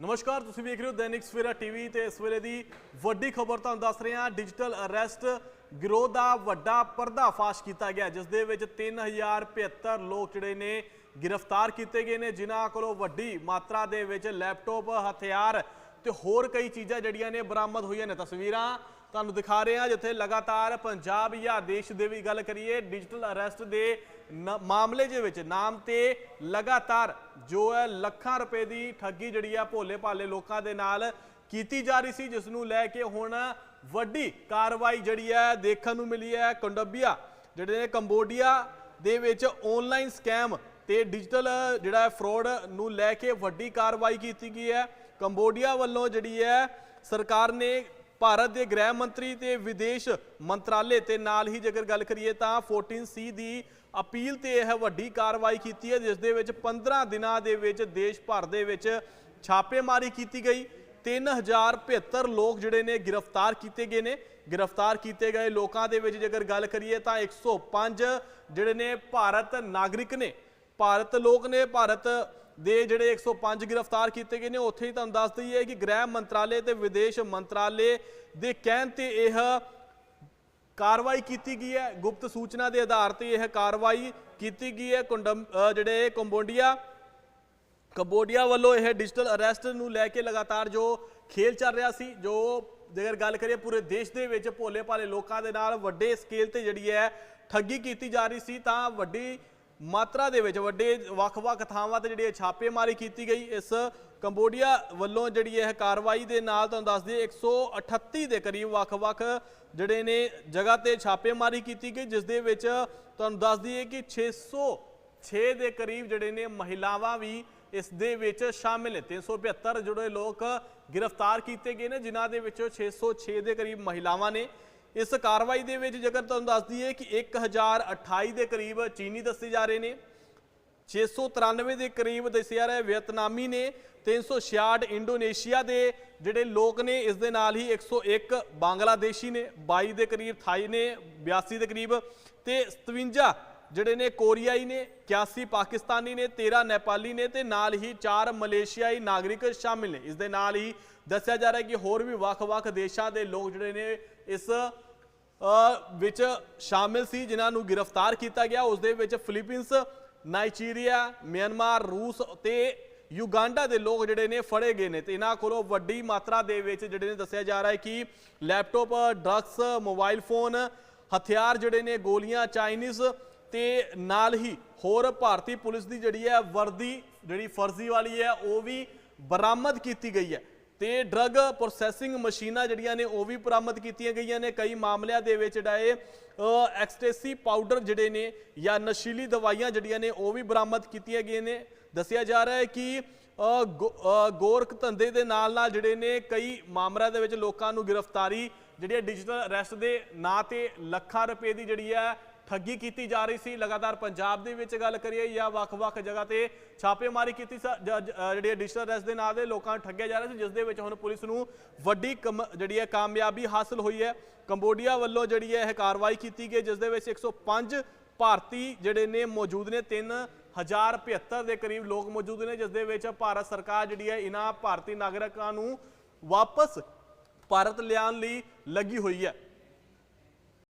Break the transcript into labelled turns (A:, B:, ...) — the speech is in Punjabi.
A: ਨਮਸਕਾਰ, ਤੁਸੀਂ ਵੇਖ ਰਹੇ ਹੋ ਦੈਨਿਕ ਸਵੇਰਾ ਟੀਵੀ ਤੇ ਇਸ ਵੇਲੇ ਦੀ ਵੱਡੀ ਖਬਰ ਤੁਹਾਨੂੰ ਦੱਸ ਰਹੇ ਹਾਂ। ਡਿਜੀਟਲ ਅਰੈਸਟ ਗਿਰੋਹ ਦਾ ਵੱਡਾ ਪਰਦਾਫਾਸ਼ ਕੀਤਾ ਗਿਆ, ਜਿਸ ਦੇ ਵਿੱਚ 3075 ਲੋਕ ਜਿਹੜੇ ਨੇ ਗ੍ਰਿਫਤਾਰ ਕੀਤੇ ਗਏ ਨੇ, ਜਿਨ੍ਹਾਂ ਕੋਲੋਂ ਵੱਡੀ ਮਾਤਰਾ ਦੇ ਵਿੱਚ ਲੈਪਟਾਪ, ਹਥਿਆਰ ਤੇ ਹੋਰ ਕਈ ਚੀਜ਼ਾਂ ਜਿਹੜੀਆਂ ਨੇ ਬਰਾਮਦ ਹੋਈਆਂ ਨੇ। ਤਸਵੀਰਾਂ ਤੁਹਾਨੂੰ ਦਿਖਾ ਰਹੇ ਹਾਂ ਜਿੱਥੇ ਲਗਾਤਾਰ ਪੰਜਾਬ ਜਾਂ ਦੇਸ਼ ਦੇ ਵੀ ਗੱਲ ਕਰੀਏ ਡਿਜੀਟਲ ਅਰੈਸਟ ਦੇ ਨ- ਮਾਮਲੇ ਦੇ ਵਿੱਚ ਨਾਮ ਤੇ ਲਗਾਤਾਰ ਜੋ ਹੈ ਲੱਖਾਂ ਰੁਪਏ ਦੀ ਠੱਗੀ ਜਿਹੜੀ ਆ ਭੋਲੇ ਭਾਲੇ ਲੋਕਾਂ ਦੇ ਨਾਲ ਕੀਤੀ ਜਾ ਰਹੀ ਸੀ, ਜਿਸ ਨੂੰ ਲੈ ਕੇ ਹੁਣ ਵੱਡੀ ਕਾਰਵਾਈ ਜਿਹੜੀ ਹੈ ਦੇਖਣ ਨੂੰ ਮਿਲੀ ਹੈ। ਕੰਡੋਬੀਆ, ਜਿਹੜੇ ਨੇ ਕੰਬੋਡੀਆ ਦੇ ਵਿੱਚ ਆਨਲਾਈਨ ਸਕੈਮ ਤੇ ਡਿਜੀਟਲ ਜਿਹੜਾ ਫਰਾਡ ਨੂੰ ਲੈ ਕੇ ਵੱਡੀ ਕਾਰਵਾਈ ਕੀਤੀ ਗਈ ਹੈ। ਕੰਬੋਡੀਆ ਵੱਲੋਂ ਜਿਹੜੀ ਹੈ ਸਰਕਾਰ ਨੇ ਭਾਰਤ ਦੇ ਗ੍ਰਹਿ ਮੰਤਰੀ ਤੇ ਵਿਦੇਸ਼ ਮੰਤਰਾਲੇ ਤੇ ਨਾਲ ਹੀ ਜੇਕਰ ਗੱਲ ਕਰੀਏ ਤਾਂ 14C ਦੀ ਅਪੀਲ ਤੇ ਇਹ ਵੱਡੀ ਕਾਰਵਾਈ ਕੀਤੀ ਹੈ, ਜਿਸ ਦੇ ਵਿੱਚ 15 ਦਿਨਾਂ ਦੇ ਵਿੱਚ ਦੇਸ਼ ਭਰ ਦੇ ਵਿੱਚ ਛਾਪੇਮਾਰੀ ਕੀਤੀ ਗਈ। 3075 ਲੋਕ ਜਿਹੜੇ ਨੇ ਗ੍ਰਿਫਤਾਰ ਕੀਤੇ ਗਏ ਨੇ। ਗ੍ਰਿਫਤਾਰ ਕੀਤੇ ਗਏ ਲੋਕਾਂ ਦੇ ਵਿੱਚ ਜੇਕਰ ਗੱਲ ਕਰੀਏ ਤਾਂ 105 ਜਿਹੜੇ ਨੇ ਭਾਰਤ ਨਾਗਰਿਕ ਨੇ। ਭਾਰਤ ਲੋਕ ਨੇ, ਭਾਰਤ ਦੇ ਜਿਹੜੇ 105 ਗ੍ਰਿਫਤਾਰ ਕੀਤੇ ਗਏ ਨੇ ਉੱਥੇ ਹੀ ਤੁਹਾਨੂੰ ਦੱਸ ਦਈਏ ਕਿ ਗ੍ਰਹਿ ਮੰਤਰਾਲੇ ਤੇ ਵਿਦੇਸ਼ ਮੰਤਰਾਲੇ ਦੇ ਕਹਿਣ ਤੇ ਇਹ ਕਾਰਵਾਈ ਕੀਤੀ ਗਈ ਹੈ। ਗੁਪਤ ਸੂਚਨਾ ਦੇ ਆਧਾਰ ਤੇ ਇਹ ਕਾਰਵਾਈ ਕੀਤੀ ਗਈ ਹੈ। ਕੁੰਡਮ ਜਿਹੜੇ ਕੰਬੋਡੀਆ ਕੰਬੋਡੀਆ ਵੱਲੋਂ ਇਹ ਡਿਜੀਟਲ ਅਰੈਸਟ ਨੂੰ ਲੈ ਕੇ ਲਗਾਤਾਰ ਜੋ ਖੇਲ ਚੱਲ ਰਿਹਾ ਸੀ, ਜੋ ਜੇਕਰ ਗੱਲ ਕਰੀਏ ਪੂਰੇ ਦੇਸ਼ ਦੇ ਵਿੱਚ ਭੋਲੇ ਭਾਲੇ ਲੋਕਾਂ ਦੇ ਨਾਲ ਵੱਡੇ ਸਕੇਲ ਤੇ ਜਿਹੜੀ ਹੈ ਠੱਗੀ ਕੀਤੀ ਜਾ ਰਹੀ ਸੀ, ਤਾਂ ਵੱਡੀ ਮਾਤਰਾ ਦੇ ਵਿੱਚ ਵੱਡੇ ਵੱਖ-ਵੱਖ ਥਾਵਾਂ ਤੇ ਜਿਹੜੀ ਇਹ ਛਾਪੇਮਾਰੀ ਕੀਤੀ ਗਈ, ਇਸ ਕੰਬੋਡੀਆ ਵੱਲੋਂ ਜਿਹੜੀ ਇਹ ਕਾਰਵਾਈ ਦੇ ਨਾਲ ਤੁਹਾਨੂੰ ਦੱਸ ਦਈਏ 138 ਦੇ ਕਰੀਬ ਵੱਖ-ਵੱਖ ਜਿਹੜੇ ਨੇ ਜਗ੍ਹਾ ਤੇ ਛਾਪੇਮਾਰੀ ਕੀਤੀ ਗਈ, ਜਿਸ ਦੇ ਵਿੱਚ ਤੁਹਾਨੂੰ ਦੱਸ ਦਈਏ ਕਿ 606 ਦੇ ਕਰੀਬ ਜਿਹੜੇ ਨੇ ਮਹਿਲਾਵਾਂ ਵੀ ਇਸ ਦੇ ਵਿੱਚ ਸ਼ਾਮਿਲ ਨੇ। 372 ਜਿਹੜੇ ਲੋਕ ਗ੍ਰਿਫਤਾਰ ਕੀਤੇ ਗਏ ਨੇ, ਜਿਨ੍ਹਾਂ ਦੇ ਵਿੱਚੋਂ 606 ਦੇ ਕਰੀਬ ਮਹਿਲਾਵਾਂ ਨੇ। ਇਸ ਕਾਰਵਾਈ ਦੇ ਵਿੱਚ ਜੇਕਰ ਤੁਹਾਨੂੰ ਦੱਸ ਦਈਏ ਕਿ 1028 ਦੇ ਕਰੀਬ ਚੀਨੀ ਦੱਸੇ ਜਾ ਰਹੇ ਨੇ 693 ਦੇ ਕਰੀਬ ਦੱਸਿਆ ਰਿਹਾ ਵੀਅਤਨਾਮੀ ਨੇ 366 ਇੰਡੋਨੇਸ਼ੀਆ ਦੇ ਜਿਹੜੇ ਲੋਕ ਨੇ, ਇਸ ਦੇ ਨਾਲ ਹੀ 101 ਬੰਗਲਾਦੇਸ਼ੀ ਨੇ 22 ਦੇ ਕਰੀਬ ਥਾਈ ਨੇ 82 ਦੇ ਕਰੀਬ ਤੇ 57 ਜਿਹੜੇ ਨੇ ਕੋਰੀਆਈ ਨੇ 81 ਪਾਕਿਸਤਾਨੀ ਨੇ 13 ਨੇਪਾਲੀ ਨੇ ਤੇ ਨਾਲ ਹੀ 4 ਮਲੇਸ਼ੀਆਈ ਨਾਗਰਿਕ ਸ਼ਾਮਿਲ ਨੇ। ਇਸ ਦੇ ਨਾਲ ਹੀ ਦੱਸਿਆ ਜਾ ਰਿਹਾ ਕਿ ਹੋਰ ਵੀ ਵੱਖ-ਵੱਖ ਦੇਸ਼ਾਂ ਦੇ ਲੋਕ ਜਿਹੜੇ ਨੇ ਇਸ ਵਿੱਚ ਸ਼ਾਮਿਲ ਸੀ, ਜਿਨ੍ਹਾਂ ਨੂੰ ਗ੍ਰਿਫਤਾਰ ਕੀਤਾ ਗਿਆ। ਉਸ ਦੇ ਵਿੱਚ ਫਿਲੀਪੀਨਸ, ਨਾਈਜੀਰੀਆ, ਮਿਆਂਮਾਰ, ਰੂਸ ਤੇ ਯੂਗਾਂਡਾ ਦੇ ਲੋਕ ਜਿਹੜੇ ਨੇ ਫੜੇ ਗਏ ਨੇ। ਤੇ ਇਹਨਾਂ ਕੋਲੋਂ ਵੱਡੀ ਮਾਤਰਾ ਦੇ ਵਿੱਚ ਜਿਹੜੇ ਨੇ ਦੱਸਿਆ ਜਾ ਰਿਹਾ ਹੈ ਕਿ ਲੈਪਟਾਪ, ਡਰੱਗਸ, ਮੋਬਾਈਲ ਫੋਨ, ਹਥਿਆਰ ਜਿਹੜੇ ਨੇ ਗੋਲੀਆਂ, ਚਾਈਨੀਜ਼ ਤੇ ਨਾਲ ਹੀ ਹੋਰ ਭਾਰਤੀ ਪੁਲਿਸ ਦੀ ਜਿਹੜੀ ਹੈ ਵਰਦੀ ਜਿਹੜੀ ਫਰਜ਼ੀ ਵਾਲੀ ਹੈ ਉਹ ਵੀ ਬਰਾਮਦ ਕੀਤੀ ਗਈ ਹੈ। ਤੇ ਡਰੱਗ ਪ੍ਰੋਸੈਸਿੰਗ ਮਸ਼ੀਨਾਂ ਜਿਹੜੀਆਂ ਨੇ ਉਹ ਵੀ ਬਰਾਮਦ ਕੀਤੀਆਂ ਗਈਆਂ ਨੇ। ਕਈ ਮਾਮਲਿਆਂ ਦੇ ਵਿੱਚ ਜਿਹੜਾ ਇਹ ਐਕਸਟੇਸੀ ਪਾਊਡਰ ਜਿਹੜੇ ਨੇ ਜਾਂ ਨਸ਼ੀਲੀ ਦਵਾਈਆਂ ਜਿਹੜੀਆਂ ਨੇ ਉਹ ਵੀ ਬਰਾਮਦ ਕੀਤੀਆਂ ਗਈਆਂ ਨੇ। ਦੱਸਿਆ ਜਾ ਰਿਹਾ ਹੈ ਕਿ ਗੋ- ਅ, ਗੋਰਖ ਧੰਦੇ ਦੇ ਨਾਲ ਨਾਲ ਜਿਹੜੇ ਨੇ ਕਈ ਮਾਮਲਿਆਂ ਦੇ ਵਿੱਚ ਲੋਕਾਂ ਨੂੰ ਗ੍ਰਿਫਤਾਰੀ ਜਿਹੜੀ ਹੈ ਡਿਜੀਟਲ ਅਰੈਸਟ ਦੇ ਨਾਂ ਤੇ ਲੱਖਾਂ ਰੁਪਏ ਦੀ ਜਿਹੜੀ ਹੈ ਠੱਗੀ ਕੀਤੀ ਜਾ ਰਹੀ ਸੀ। ਲਗਾਤਾਰ ਪੰਜਾਬ ਦੇ ਵਿੱਚ ਗੱਲ ਕਰੀਏ ਜਾਂ ਵੱਖ-ਵੱਖ ਜਗ੍ਹਾ ਤੇ ਛਾਪੇਮਾਰੀ ਕੀਤੀ ਸ- ਜਿਹੜੀ ਡਿਜੀਟਲ ਅਰੈਸਟ ਦੇ ਨਾਂ ਦੇ ਲੋਕਾਂ ਨੂੰ ਠੱਗਿਆ ਜਾ ਰਿਹਾ ਸੀ, ਜਿਸ ਦੇ ਵਿੱਚ ਹੁਣ ਪੁਲਿਸ ਨੂੰ ਵੱਡੀ ਕਮ- ਜਿਹੜੀ ਹੈ ਕਾਮਯਾਬੀ ਹਾਸਲ ਹੋਈ ਹੈ। ਕੰਬੋਡੀਆ ਵੱਲੋਂ ਜਿਹੜੀ ਹੈ ਇਹ ਕਾਰਵਾਈ ਕੀਤੀ ਗਈ, ਜਿਸ ਦੇ ਵਿੱਚ 105 ਭਾਰਤੀ ਜਿਹੜੇ ਨੇ ਮੌਜੂਦ ਨੇ 3075 ਦੇ ਕਰੀਬ ਲੋਕ ਮੌਜੂਦ ਨੇ, ਜਿਸ ਦੇ ਵਿੱਚ ਭਾਰਤ ਸਰਕਾਰ ਜਿਹੜੀ ਹੈ ਇਹਨਾਂ ਭਾਰਤੀ ਨਾਗਰਿਕਾਂ ਨੂੰ ਵਾਪਸ ਭਾਰਤ ਲਿਆਉਣ ਲਈ ਲੱਗੀ ਹੋਈ ਹੈ।